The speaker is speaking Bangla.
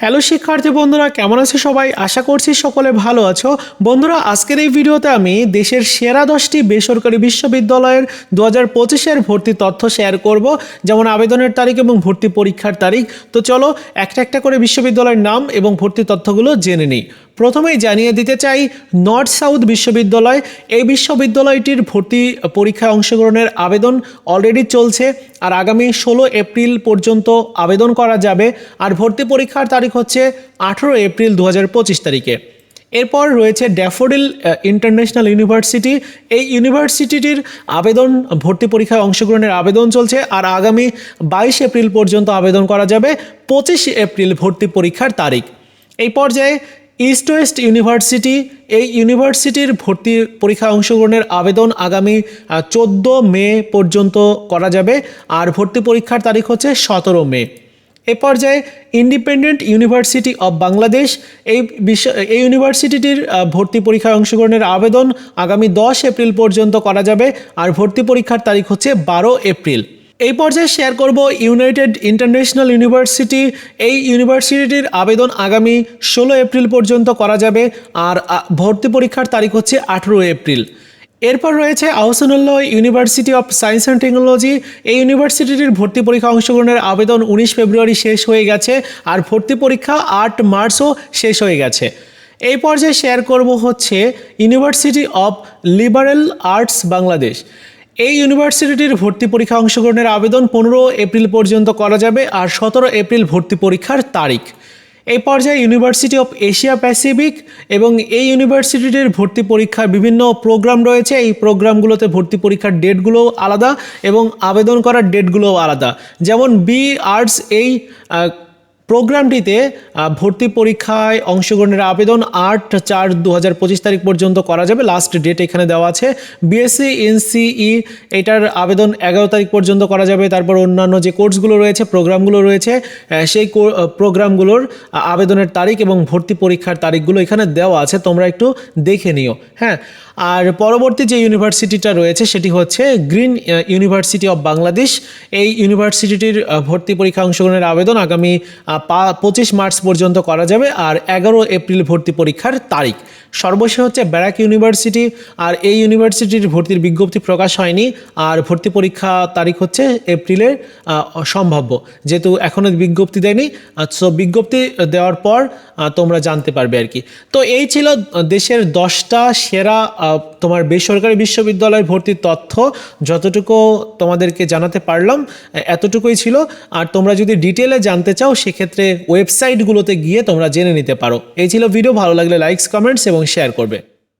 হ্যালো শিক্ষার্থী বন্ধুরা, কেমন আছে সবাই? আশা করছি সকলে ভালো আছো। বন্ধুরা, আজকের এই ভিডিওতে আমি দেশের সেরা দশটি বেসরকারি বিশ্ববিদ্যালয়ের দু হাজার পঁচিশের ভর্তি তথ্য শেয়ার করব, যেমন আবেদনের তারিখ এবং ভর্তি পরীক্ষার তারিখ। তো চলো, একটা একটা করে বিশ্ববিদ্যালয়ের নাম এবং ভর্তি তথ্যগুলো জেনে নিই। প্রথমেই জানিয়ে দিতে চাই, নর্থ সাউথ বিশ্ববিদ্যালয়, এই বিশ্ববিদ্যালয়টির ভর্তি পরীক্ষায় অংশগ্রহণের আবেদন অলরেডি চলছে, আর আগামী ষোলো এপ্রিল পর্যন্ত আবেদন করা যাবে। আর ভর্তি পরীক্ষার তারিখ হচ্ছে আঠেরো এপ্রিল দু হাজার পঁচিশ তারিখে। এরপর রয়েছে ড্যাফোডিল ইন্টারন্যাশনাল ইউনিভার্সিটি। এই ইউনিভার্সিটিটির আবেদন, ভর্তি পরীক্ষায় অংশগ্রহণের আবেদন চলছে আর আগামী বাইশ এপ্রিল পর্যন্ত আবেদন করা যাবে পঁচিশ এপ্রিল ভর্তি পরীক্ষার তারিখ। এই পর্যায়ে ইস্ট ওয়েস্ট ইউনিভার্সিটি, এই ইউনিভার্সিটির ভর্তি পরীক্ষায় অংশগ্রহণের আবেদন আগামী চোদ্দ মে পর্যন্ত করা যাবে। আর ভর্তি পরীক্ষার তারিখ হচ্ছে সতেরো মে। এ পর্যায়ে ইন্ডিপেন্ডেন্ট ইউনিভার্সিটি অব বাংলাদেশ, এই বিশ্ব, এই ইউনিভার্সিটিটির ভর্তি পরীক্ষায় অংশগ্রহণের আবেদন আগামী দশ এপ্রিল পর্যন্ত করা যাবে আর ভর্তি পরীক্ষার তারিখ হচ্ছে বারো এপ্রিল। এই পর্যায়ে শেয়ার করব ইউনাইটেড ইন্টারন্যাশনাল ইউনিভার্সিটি এই ইউনিভার্সিটির আবেদন আগামী ষোলো এপ্রিল পর্যন্ত করা যাবে আর ভর্তি পরীক্ষার তারিখ হচ্ছে আঠেরো এপ্রিল। এরপর রয়েছে Ahsanullah University of Science and Technology এই ইউনিভার্সিটির ভর্তি পরীক্ষা অংশগ্রহণের আবেদন উনিশ ফেব্রুয়ারি শেষ হয়ে গেছে আর ভর্তি পরীক্ষা আট মার্চও শেষ হয়ে গেছে। এই পর্যায়ে শেয়ার করব হচ্ছে University of Liberal Arts Bangladesh এই ইউনিভার্সিটির ভর্তি পরীক্ষা অংশগ্রহণের আবেদন পনেরো এপ্রিল পর্যন্ত করা যাবে আর সতেরো এপ্রিল ভর্তি পরীক্ষার তারিখ। এই পর্যায়ে ইউনিভার্সিটি অফ এশিয়া প্যাসিফিক এবং এই ইউনিভার্সিটির ভর্তি পরীক্ষার বিভিন্ন প্রোগ্রাম রয়েছে। এই প্রোগ্রামগুলোতে ভর্তি পরীক্ষার ডেটগুলোও আলাদা এবং আবেদন করার ডেটগুলোও আলাদা। যেমন বি আর্টস এই প্রোগ্রামটিতে ভর্তি পরীক্ষায় অংশগ্রহণের আবেদন আট চার দু হাজার পঁচিশ তারিখ পর্যন্ত করা যাবে। লাস্ট ডেট এখানে দেওয়া আছে। বিএসসি এনসিই এটার আবেদন এগারো তারিখ পর্যন্ত করা যাবে। তারপর অন্যান্য যে কোর্সগুলো রয়েছে, প্রোগ্রামগুলো রয়েছে সেই প্রোগ্রামগুলোর আবেদনের তারিখ এবং ভর্তি পরীক্ষার তারিখগুলো এখানে দেওয়া আছে। তোমরা একটু দেখে নিও। হ্যাঁ আর পরবর্তী যে ইউনিভার্সিটিটা রয়েছে সেটি হচ্ছে গ্রিন ইউনিভার্সিটি অফ বাংলাদেশ। এই ইউনিভার্সিটিটির ভর্তি পরীক্ষা অংশগ্রহণের আবেদন আগামী পঁচিশ মার্চ পর্যন্ত করা যাবে আর এগারো এপ্রিল ভর্তি পরীক্ষার তারিখ। সর্বশেষ হচ্ছে ব্যারাক ইউনিভার্সিটি আর এই ইউনিভার্সিটির ভর্তির বিজ্ঞপ্তি প্রকাশ হয়নি আর ভর্তি পরীক্ষা তারিখ হচ্ছে এপ্রিলের সম্ভাব্য যেহেতু এখনও বিজ্ঞপ্তি দেয়নি সো বিজ্ঞপ্তি দেওয়ার পর তোমরা জানতে পারবে আর কি। তো এই ছিল দেশের দশটা সেরা তোমার বেসরকারি বিশ্ববিদ্যালয় ভর্তির তথ্য যতটুকু তোমাদেরকে জানাতে পারলাম, এতটুকুই ছিল। আর তোমরা যদি ডিটেলে জানতে চাও, সেক্ষেত্রে ওয়েবসাইটগুলোতে গিয়ে তোমরা জেনে নিতে পারো। এই ছিল ভিডিও ভালো লাগলে লাইকস কমেন্টস এবং শেয়ার করবে।